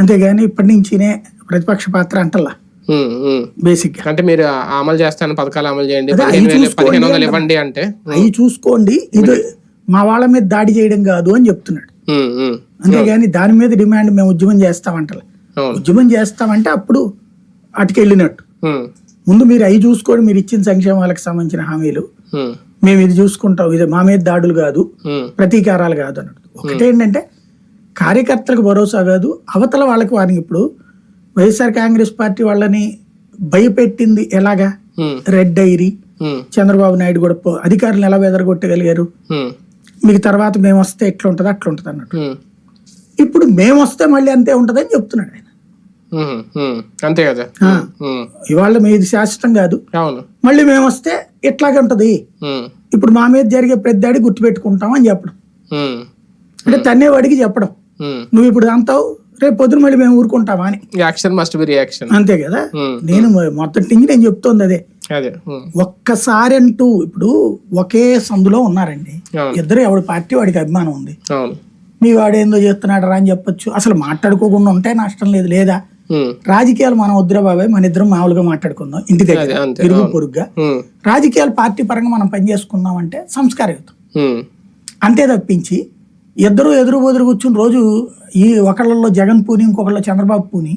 అంతేగాని ఇప్పటి నుంచినే ప్రతిపక్ష పాత్ర అంటల్లా. బేసిక్ అంటే మీరు అమలు చేస్తాను పథకాలు అమలు చేయండి పదిహేను వందలు అంటాం. ఇవ్వండి అంటే అవి చూసుకోండి ఇది మా వాళ్ళ మీద దాడి చేయడం కాదు అని చెప్తున్నాడు. అంతేగాని దాని మీద డిమాండ్ మేము ఉద్యమం చేస్తామంటలే అవును. ఉద్యమం చేస్తామంటే అప్పుడు అటుకెళ్ళినట్టు. ముందు మీరు అవి చూసుకోండి మీరు ఇచ్చిన సంక్షేమాలకు సంబంధించిన హామీలు. మేము ఇది చూసుకుంటాం ఇది మా మీద దాడులు కాదు ప్రతీకారాలు కాదు అన్నట్టు. ఒకటేంటంటే కార్యకర్తలకు భరోసా కాదు అవతల వాళ్ళకి వారికి ఇప్పుడు వైఎస్ఆర్ కాంగ్రెస్ పార్టీ వాళ్ళని భయపెట్టింది ఎలాగా? రెడ్ డైరీ చంద్రబాబు నాయుడు కూడా అధికారులను ఎలా బెదరగొట్టగలిగారు ఉమ్, మీకు తర్వాత మేము వస్తే ఎట్లా ఉంటుంది అట్లా ఉంటుంది అన్నట్టు ఇప్పుడు మేము వస్తే మళ్ళీ అంతే ఉంటుందని చెప్తున్నాడు ఆయన. అంతే కదా? ఇవాళ మీది శాశ్వతం కాదు. మళ్ళీ మేము వస్తే ఎట్లాగే ఉంటది? ఇప్పుడు మా మీద జరిగే ప్రతి దాడి గుర్తుపెట్టుకుంటాం అని చెప్పడం అంటే తన్నేవాడికి చెప్పడం. నువ్వు ఇప్పుడు అంటావు రేపు పొద్దున మళ్ళీ మేము ఊరుకుంటామా అని. యాక్షన్ మస్ట్ బి రియాక్షన్ అంతే కదా? ఉమ్, నేను మొత్తం టింగి నేను చెప్తోంది అదే. అదే. ఉమ్, ఒక్కసారి అంటూ ఇప్పుడు ఒకే సందులో ఉన్నారండి. ఇద్దరు ఎవడి పార్టీ వాడికి అభిమానం ఉంది. మీ వాడేందో చేస్తున్నాడు రా అని చెప్పొచ్చు. అసలు మాట్లాడుకోకుండా ఉంటే నష్టం లేదు లేదా? రాజకీయాలు మనం వద్దురా బాబాయ్ మన ఇద్దరం మామూలుగా మాట్లాడుకుందాం ఇంటి దగ్గర. ఇరుగు అవును. పొరుగ్గా. రాజకీయాలు పార్టీ పరంగా మనం పనిచేసుకుందాం అంటే సంస్కారయుతం. అంతే తప్పించి ఇద్దరు ఎదురు బెదురు కూర్చుని రోజు ఈ ఒకళ్ళలో జగన్ పూని ఇంకొకళ్ళ చంద్రబాబు పూని